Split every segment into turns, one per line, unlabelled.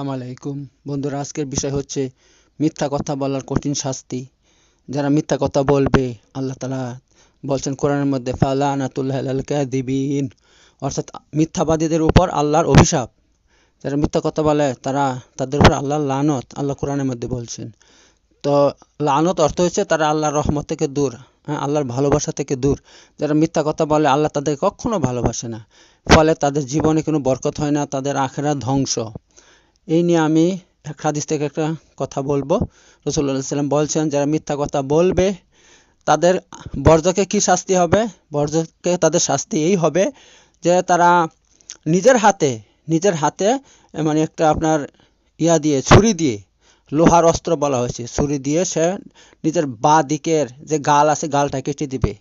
আসসালামু আলাইকুম। বন্ধুরা, আজকের বিষয় হচ্ছে মিথ্যা কথা বলার কঠিন শাস্তি। যারা মিথ্যা কথা বলবে, আল্লাহ তালা বলছেন কোরআনের মধ্যে দিবিন অর্থাৎ মিথ্যাবাদীদের উপর আল্লাহর অভিশাপ। যারা মিথ্যা কথা বলে, তারা তাদের উপর আল্লাহর লানত, আল্লাহ কোরআনের মধ্যে বলছেন। তো লানত অর্থ হচ্ছে তারা আল্লাহর রহমত থেকে দূর হ্যাঁ আল্লাহর ভালোবাসা থেকে দূর। যারা মিথ্যা কথা বলে, আল্লাহ তাদের কখনো ভালোবাসে না। ফলে তাদের জীবনে কোনো বরকত হয় না, তাদের আখেরা ধ্বংস। এই নিয়ে আমি এক হাদিস থেকে একটা কথা বলব। রসুল্লাহ সাল্লাম বলছেন, যারা মিথ্যা কথা বলবে, তাদের বর্জকে কি শাস্তি হবে? বর্জকে তাদের শাস্তি এই হবে যে তারা নিজের হাতে নিজের হাতে মানে একটা আপনার ইয়া দিয়ে, ছুরি দিয়ে, লোহার অস্ত্র বলা হয়েছে, ছুরি দিয়ে সে নিজের বা দিকের যে গাল আছে, গালটা কেটে দিবে।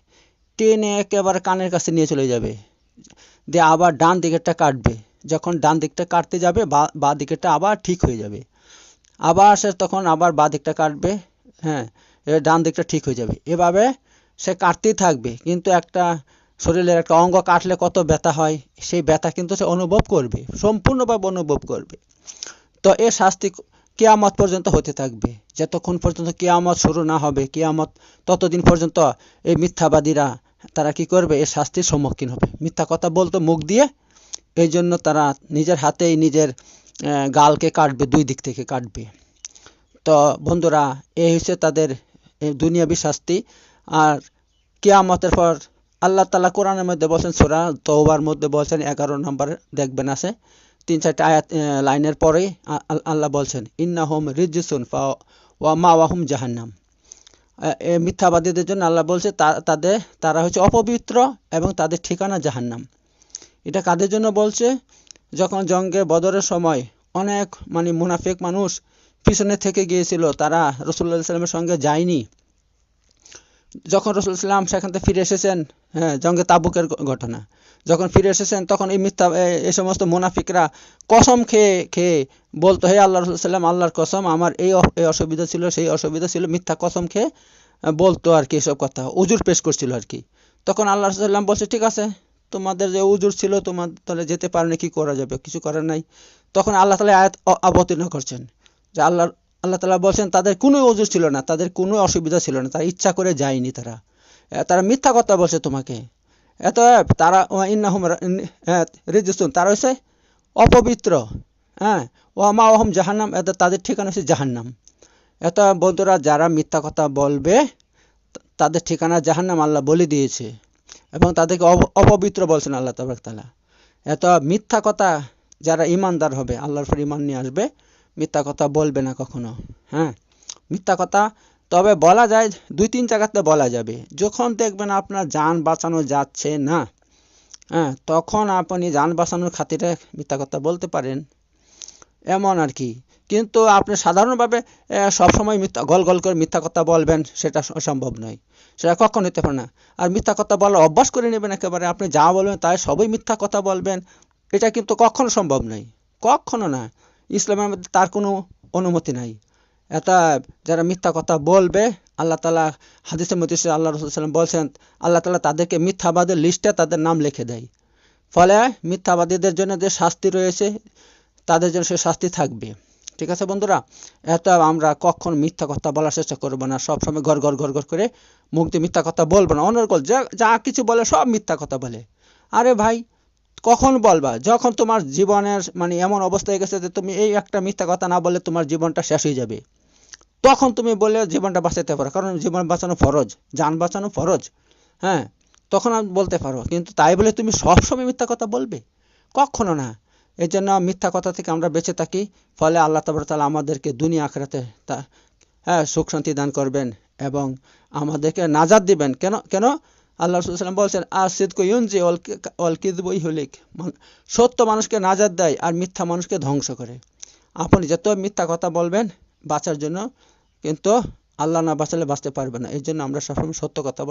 টেনে একেবারে কানের কাছে নিয়ে চলে যাবে। দিয়ে আবার ডান দিকেরটা কাটবে। যখন ডান দিকটা কাটতে যাবে, বা বা দিকেরটা আবার ঠিক হয়ে যাবে। আবার সে তখন আবার বা দিকটা কাটবে হ্যাঁ এবার ডান দিকটা ঠিক হয়ে যাবে। এভাবে সে কাটতেই থাকবে, কিন্তু একটা শরীরের একটা অঙ্গ কাটলে কত ব্যথা হয়, সেই ব্যথা কিন্তু সে অনুভব করবে, সম্পূর্ণভাবে অনুভব করবে। তো এর শাস্তি কেয়ামত পর্যন্ত হতে থাকবে। যতক্ষণ পর্যন্ত কেয়ামত শুরু না হবে, কেয়ামত ততদিন পর্যন্ত এই মিথ্যাবাদীরা, তারা কি করবে? এর শাস্তির সম্মুখীন হবে। মিথ্যা কথা বলতো মুখ দিয়ে এই জন্য তারা নিজের হাতেই নিজের গালকে কাটবে, দুই দিক থেকে কাটবে। তো বন্ধুরা, এই হচ্ছে তাদের দুনিয়াবি শাস্তি। আর কেয়ামতের পর আল্লাহ তালা কোরআনের মধ্যে বলছেন, সোরা তৌবার মধ্যে বলছেন, এগারো নম্বর দেখবেন আছে, তিন চারটে আয়াত লাইনের পরেই আল্লাহ বলছেন ইন্না হোম রিজুসুন ওয়া মা ওয়াহুম জাহান্নাম মিথ্যাবাদীদের জন্য আল্লাহ বলছে তাদের, তারা হচ্ছে অপবিত্র এবং তাদের ঠিকানা জাহান্নাম। এটা কাদের জন্য বলছে? যখন জঙ্গে বদরের সময় অনেক মানে মুনাফিক মানুষ পিছনে থেকে গিয়েছিল, তারা রসুল্লাহ সাল্লামের সঙ্গে যায়নি। যখন রসুল সাল্লাম সেখান থেকে ফিরে এসেছেন হ্যাঁ জঙ্গে তাবুকের ঘটনা। যখন ফিরে এসেছেন, তখন এই মিথ্যা এই সমস্ত মুনাফিকরা কসম খেয়ে খেয়ে বলতো, হে আল্লাহ রসুল সাল্লাম আল্লাহর কসম, আমার এই এই অসুবিধা ছিল, সেই অসুবিধা ছিল। মিথ্যা কসম খেয়ে বলতো আর কি এসব কথা, উজুর পেশ করছিল আর কি। তখন আল্লাহ সাল্লাম বলছে, ঠিক আছে তোমাদের যে উজুর ছিল, তোমার তাহলে যেতে পারেনি, কি করা যাবে? কিছু করার নাই। তখন আল্লাহ তালা আয়াত অবতীর্ণ করছেন যে আল্লাহ আল্লাহ তালা বলছেন, তাদের কোনো উজুর ছিল না, তাদের কোনো অসুবিধা ছিল না, তারা ইচ্ছা করে যায়নি তারা। তারা মিথ্যা কথা বলছে তোমাকে। এত তারা ইন্নাহম রিজুসুন তারা হচ্ছে অপবিত্র। হ্যাঁ ও মা ওহম জাহান্নাম এত তাদের ঠিকানা হচ্ছে জাহান্নাম। এত বন্ধুরা, যারা মিথ্যা কথা বলবে তাদের ঠিকানা জাহান্নাম আল্লাহ বলে দিয়েছে। এবং তাদেরকে অপবিত্র বলছেন আল্লাহ তালা এত মিথ্যা কথা যারা ইমানদার হবে, আল্লাহর ফর ইমান নিয়ে আসবে, মিথ্যা কথা বলবে না কখনো হ্যাঁ? মিথ্যা কথা, তবে বলা যায়, দুই তিন জায়গাতে বলা যাবে। যখন দেখবেন আপনার যান বাঁচানো যাচ্ছে না হ্যাঁ তখন আপনি যান বাঁচানোর খাতিরে মিথ্যা কথা বলতে পারেন। এমন আর কি। কিন্তু আপনি সাধারণভাবে সবসময় মিথ্যা, গল গল করে মিথ্যা কথা বলবেন, সেটা সম্ভব নয়। সেটা কখন হতে পারে না। আর মিথ্যা কথা বলার অভ্যাস করে নেবেন একেবারে। আপনি যা বলবেন তাই সবই মিথ্যা কথা বলবেন। এটা কিন্তু কখনো সম্ভব নয়। কখনো না। ইসলামের মধ্যে তার কোনো অনুমতি নাই। এটা যারা মিথ্যা কথা বলবে, আল্লাহ তালা হাদিসের মধ্যে আল্লাহ রসুলাম বলছেন, আল্লাহ তালা তাদেরকে মিথ্যাবাদের লিস্টে তাদের নাম লিখে দেয়। ফলে মিথ্যাবাদীদের জন্য যে শাস্তি রয়েছে, তাদের জন্য সে শাস্তি থাকবে। ঠিক আছে বন্ধুরা? এত আমরা কখন মিথ্যা কথা বলার চেষ্টা করব না, সবসময় ঘর ঘর ঘর ঘর করে দিয়ে মিথ্যা কথা বলব না। অনর্গল, যা যা কিছু বলে সব মিথ্যা কথা বলে। আরে ভাই, কখন বলবা? যখন তোমার জীবনের মানে এমন অবস্থা হয়ে গেছে যে তুমি এই একটা মিথ্যা কথা না বলে তোমার জীবনটা শেষ হয়ে যাবে। তখন তুমি বলে জীবনটা বাঁচাতে পারো, কারণ জীবন বাঁচানো ফরজ, যান বাঁচানো ফরজ। হ্যাঁ তখন বলতে পারো, কিন্তু তাই বলে তুমি সবসময় মিথ্যা কথা বলবে? কখনো না। এই জন্য মিথ্যা কথা থেকে আমরা বেঁচে থাকি, ফলে আল্লাহ তালা আমাদেরকে দুনিয়া আখড়াতে তা হ্যাঁ সুখ শান্তি দান করবেন এবং আমাদেরকে নাজাদ দিবেন। কেন কেন? আল্লাহ রসুলাম বলছেন আর সিদ্ক ইউনজি অল কিদবই হলিক সত্য মানুষকে নাজাদ দেয় আর মিথ্যা মানুষকে ধ্বংস করে। আপনি যত মিথ্যা কথা বলবেন বাঁচার জন্য কিন্তু আল্লাহ না বাঁচালে বাঁচতে পারবে না। এই জন্য আমরা সবসময় সত্য কথা